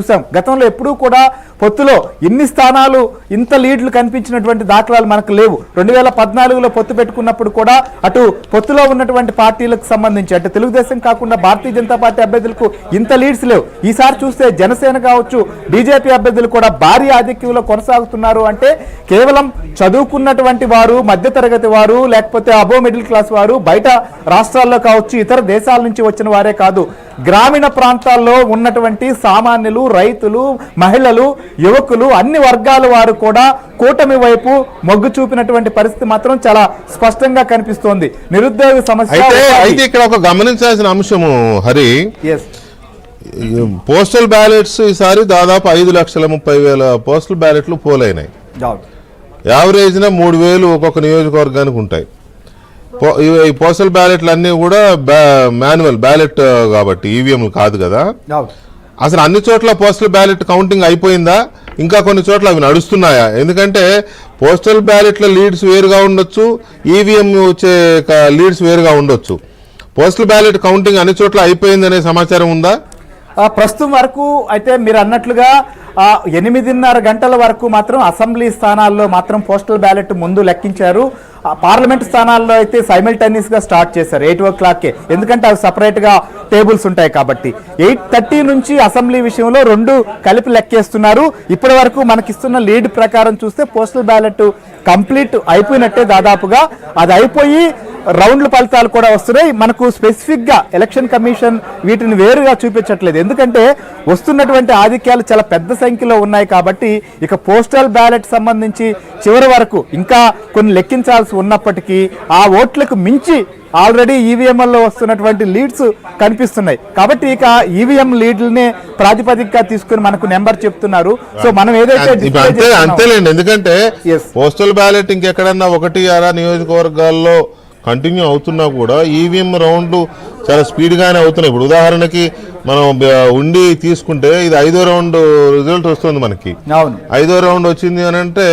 చూసాం. గతంలో ఎప్పుడూ కూడా పొత్తులో ఇన్ని స్థానాలు ఇంత లీడ్లు కనిపించినటువంటి దాఖలాలు మనకు లేవు. రెండు వేల పద్నాలుగులో పొత్తు పెట్టుకున్నప్పుడు కూడా అటు పొత్తులో ఉన్నటువంటి పార్టీలకు సంబంధించి అంటే తెలుగుదేశం కాకుండా భారతీయ జనతా పార్టీ అభ్యర్థులకు ఇంత లీడ్స్ లేవు. ఈసారి చూస్తే జనసేన కావచ్చు బీజేపీ అభ్యర్థులు కూడా భారీ ఆధిక్యంలో కొనసాగుతున్నారు అంటే కేవలం చదువుకున్నటువంటి వారు మధ్యతరగతి వారు లేకపోతే అబో మిడిల్ క్లాస్ వారు బయట రాష్ట్రాల్లో కావచ్చు ఇతర దేశాల నుంచి వచ్చిన వారే కాదు. గ్రామీణ ప్రాంతాల్లో ఉన్నటువంటి సామాన్యులు రైతులు మహిళలు యువకులు అన్ని వర్గాల వారు కూడా కూటమి వైపు మొగ్గు చూపినటువంటి పరిస్థితి మాత్రం చాలా స్పష్టంగా కనిపిస్తోంది. నిరుద్యోగ సమస్య అయితే ఇక్కడ ఒక గమనించాల్సిన అంశము హరి. పోస్టల్ బ్యాలెట్స్ ఈసారి దాదాపు ఐదు లక్షల ముప్పై వేల పోస్టల్ బ్యాలెట్లు పోలైనాయి. అవును. యావరేజ్న మూడు వేలు ఒక్కొక్క నియోజకవర్గానికి ఉంటాయి. ఈ- పోస్టల్ బ్యాలెట్లు అన్నీ కూడా మాన్యువల్ బ్యాలెట్ కాబట్టి ఈవీఎం కాదు కదా. అవును. అసలు అన్ని చోట్ల పోస్టల్ బ్యాలెట్ కౌంటింగ్ అయిపోయిందా? ఇంకా కొన్ని చోట్ల అవి నడుస్తున్నాయా? ఎందుకంటే పోస్టల్ బ్యాలెట్ల లీడ్స్ వేరుగా ఉండొచ్చు ఈవీఎం వచ్చే లీడ్స్ వేరుగా ఉండొచ్చు. పోస్టల్ బ్యాలెట్ కౌంటింగ్ అన్ని చోట్ల అయిపోయిందనే సమాచారం ఉందా? ప్రస్తుతం వరకు అయితే మీరు అన్నట్లుగా ఎనిమిదిన్నర గంటల వరకు మాత్రం అసెంబ్లీ స్థానాల్లో మాత్రం పోస్టల్ బ్యాలెట్ ముందు లెక్కించారు. పార్లమెంట్ స్థానాల్లో అయితే సైమిల్టేనియస్గా స్టార్ట్ చేశారు ఎయిట్ ఓ క్లాక్కే. ఎందుకంటే అవి సపరేట్గా టేబుల్స్ ఉంటాయి కాబట్టి. ఎయిట్ థర్టీ నుంచి అసెంబ్లీ విషయంలో రెండు కలిపి లెక్కేస్తున్నారు. ఇప్పటి వరకు మనకిస్తున్న లీడ్ ప్రకారం చూస్తే పోస్టల్ బ్యాలెట్ కంప్లీట్ అయిపోయినట్టే దాదాపుగా. అది అయిపోయి రౌండ్ల ఫలితాలు కూడా వస్తున్నాయి. మనకు స్పెసిఫిక్గా ఎలక్షన్ కమిషన్ వీటిని వేరుగా చూపించట్లేదు. ఎందుకంటే వస్తున్నటువంటి ఆధిక్యాలు చాలా పెద్ద సంఖ్యలో ఉన్నాయి కాబట్టి ఇక పోస్టల్ బ్యాలెట్ సంబంధించి చివరి వరకు ఇంకా కొన్ని లెక్కించాల్సి ఉన్నప్పటికీ ఆ ఓట్లకు మించి ఆల్రెడీ ఈవీఎంల్లో వస్తున్నటువంటి లీడ్స్ కనిపిస్తున్నాయి. కాబట్టి ఇక ఈవీఎం లీడ్లనే ప్రాతిపదికగా తీసుకుని మనకు నెంబర్ చెప్తున్నారు. సో మనం ఏదైతే అంతేలేండి. ఎందుకంటే. పోస్టల్ బ్యాలెట్ ఇంకెక్కడన్నా ఒకటి అరా నియోజకవర్గాల్లో కంటిన్యూ అవుతున్నా కూడా ఈవీఎం రౌండ్లు చాలా స్పీడ్ గానే అవుతున్నాయి. ఇప్పుడు ఉదాహరణకి మనం ఉండి తీసుకుంటే ఇది ఐదో రౌండ్ రిజల్ట్ వస్తుంది మనకి. ఐదో రౌండ్ వచ్చింది అని అంటే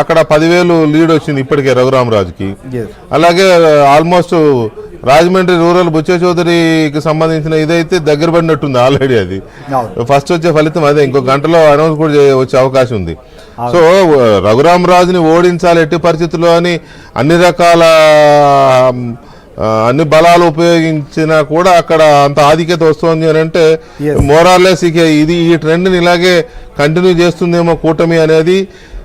అక్కడ పదివేలు లీడ్ వచ్చింది ఇప్పటికే రఘురామరాజుకి. అలాగే ఆల్మోస్ట్ రాజమండ్రి రూరల్ బుచ్చ చౌదరికి సంబంధించిన ఇదైతే దగ్గర పడినట్టుంది ఆల్రెడీ అది. ఫస్ట్ వచ్చే ఫలితం అదే. ఇంకో గంటలో అనౌన్స్ కూడా వచ్చే అవకాశం ఉంది. సో రఘురామరాజుని ఓడించాలి ఎట్టి పరిస్థితుల్లో అని అన్ని రకాల అన్ని బలాలు ఉపయోగించినా కూడా అక్కడ అంత ఆధిక్యత వస్తుంది అని అంటే. మోరార్లెస్ ఇక ఇది ఈ ట్రెండ్ని ఇలాగే కంటిన్యూ చేస్తుందేమో కూటమి అనేది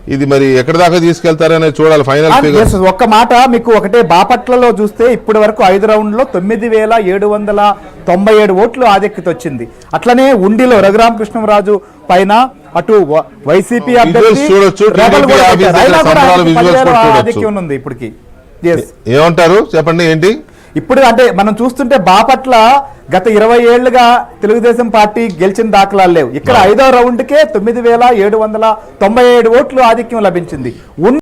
ఇది మరి ఎక్కడి దాకా తీసుకెళ్తారనేది చూడాలి ఫైనల్ yes, ఒక్క మాట మీకు ఒకటే బాపట్లలో చూస్తే ఇప్పటి వరకు ఐదు రౌండ్లో తొమ్మిది వేల ఏడు వందల తొంభై ఏడు ఓట్లు ఆధిక్యత వచ్చింది. అట్లనే ఉండిలో రఘురామకృష్ణరాజు పైన అటు వైసీపీ. ఆధిక్యం ఉంది ఇప్పటికి. ఏమంటారు? చెప్పండి ఏంటి? ఇప్పుడు అంటే మనం చూస్తుంటే బాపట్ల గత ఇరవై ఏళ్ళుగా తెలుగుదేశం పార్టీ గెలిచిన దాఖలాలు లేవు. ఇక్కడ ఐదో రౌండ్కే తొమ్మిది వేల ఏడు వందల తొంభై ఏడు ఓట్లు ఆధిక్యం లభించింది.